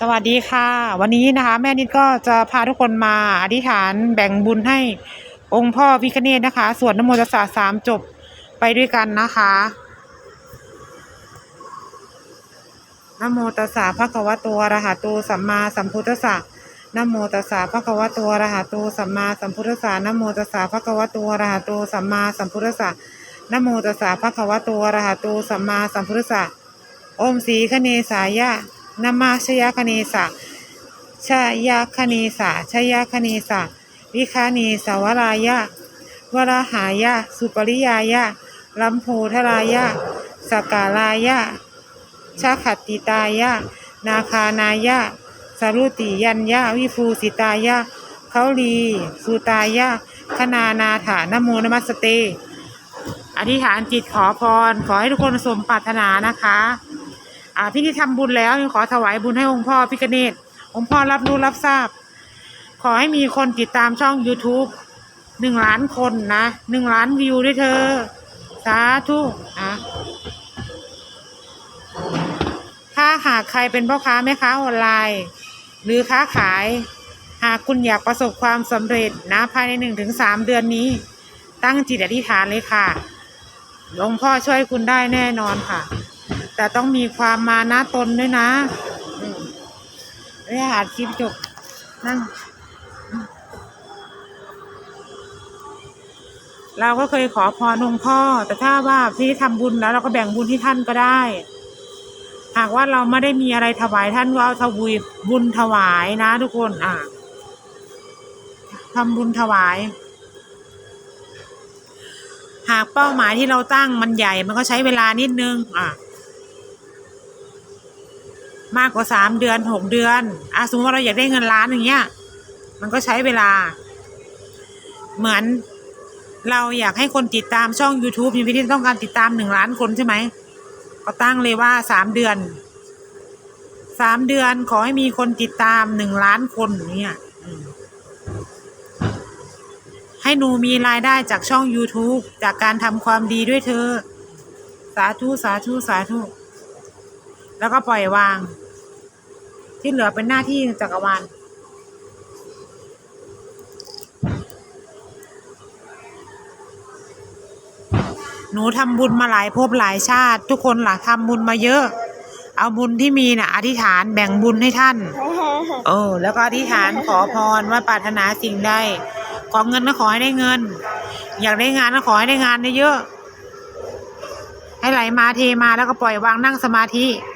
สวัสดีค่ะ วันนี้นะคะ แม่นิดก็จะพาทุกคนมาอธิษฐานแบ่งบุญให้องค์พ่อพิคเนตนะคะสวดนโมตัสสะสามจบไปด้วยกันนะคะนโมตัสสะภะคะวตอะรหะโตสัมมาสัมพุทธัสสะนโมตัสสะภะคะวตอะรหะโตสัมมาสัมพุทธัสสะนโมตัสสะภะคะวตอะรหะโตสัมมาสัมพุทธัสสะนโมตัสสะภะคะวตอะรหะโตสัมมาสัมพุทธัสสะอมสีคเนสายะ นามาชยคเนสะชยคเนสะชยคเนสะวิคาเนสวรายะ วราหายะ สุปริยายะลัมโพธรายะสการายะ ชาขัตติตายะ นาคานายะสรุติยัญญะวิฟูสิตายะเขาลีสุตายะคณานาถานโมนมัสเต อธิษฐานจิตขอพร ขอให้ทุกคนสมปรารถนานะคะ อ่าพี่ที่ทำบุญแล้วขอถวายบุญให้องค์พ่อพิกเนตองค์พ่อรับรู้รับทราบ ขอให้มีคนติดตามช่อง YouTube หนึ่งล้านคนนะหนึ่งล้านวิวด้วยเธอ สาธุอะถ้าหากใครเป็นพ่อค้าแม่ค้าออนไลน์ หรือค้าขาย หากคุณอยากประสบความสำเร็จนะภายในหนึ่งถึงสามเดือนนี้ ตั้งจิตอธิษฐานเลยค่ะหลวงพ่อช่วยคุณได้แน่นอนค่ะ แต่ต้องมีความมานะตนด้วยนะอืมเรียอาจคลิปจบนั่งเราก็เคยขอพรองค์พ่อ แต่ถ้าว่าพี่ทำบุญแล้ว เราก็แบ่งบุญที่ท่านก็ได้ หากว่าเราไม่ได้มีอะไรถวายท่านก็เอาทวีบุญถวายนะ ทุกคน อะทำบุญถวาย หากเป้าหมายที่เราตั้งมันใหญ่ มันก็ใช้เวลานิดนึง อะ มากกว่าสามเดือนหกเดือนอะสมมติว่าเราอยากได้เงินล้านอย่างเงี้ย มันก็ใช้เวลา เหมือนเราอยากให้คนติดตามช่อง YouTube มีวิธีต้องการติดตามหนึ่งล้านคนใช่ไหม ก็ตั้งเลยว่าสามเดือนสามเดือนขอให้มีคนติดตามหนึ่งล้านคนเงี้ยให้หนูมีรายได้จากช่อง YouTube จากการทำความดีด้วยเธอ สาธุ สาธุ สาธุ แล้วก็ปล่อยวาง ที่เหลือเป็นหน้าที่จักรวาลหนูทำบุญมาหลายภพหลายชาติ ทุกคนหล่ะทำบุญมาเยอะ เอาบุญที่มีน่ะ อธิษฐานแบ่งบุญให้ท่าน เออ แล้วก็อธิษฐานขอพรว่าปรารถนาสิ่งใดขอเงินก็ขอให้ได้เงิน อยากได้งานก็ขอให้ได้งานเยอะๆให้ไหลมาเทมาแล้วก็ปล่อยวางนั่งสมาธิอ